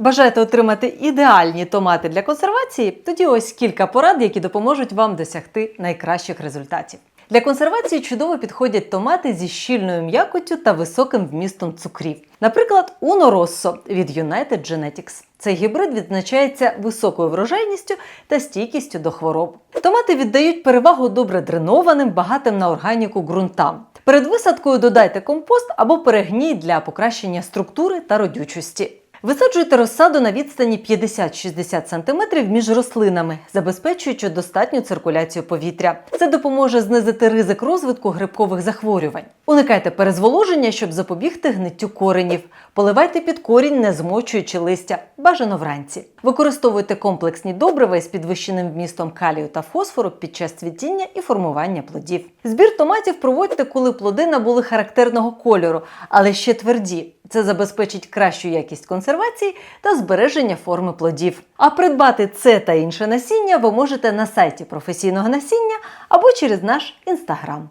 Бажаєте отримати ідеальні томати для консервації? Тоді ось кілька порад, які допоможуть вам досягти найкращих результатів. Для консервації чудово підходять томати зі щільною м'якоттю та високим вмістом цукрів. Наприклад, Uno Rosso від United Genetics. Цей гібрид відзначається високою врожайністю та стійкістю до хвороб. Томати віддають перевагу добре дренованим, багатим на органіку ґрунтам. Перед висадкою додайте компост або перегній для покращення структури та родючості. Висаджуйте розсаду на відстані 50-60 см між рослинами, забезпечуючи достатню циркуляцію повітря. Це допоможе знизити ризик розвитку грибкових захворювань. Уникайте перезволоження, щоб запобігти гниттю коренів. Поливайте під корінь, не змочуючи листя, бажано вранці. Використовуйте комплексні добрива із підвищеним вмістом калію та фосфору під час цвітіння і формування плодів. Збір томатів проводьте, коли плоди набули характерного кольору, але ще тверді. Це забезпечить кращу якість консервації та збереження форми плодів. А придбати це та інше насіння ви можете на сайті професійного насіння або через наш інстаграм.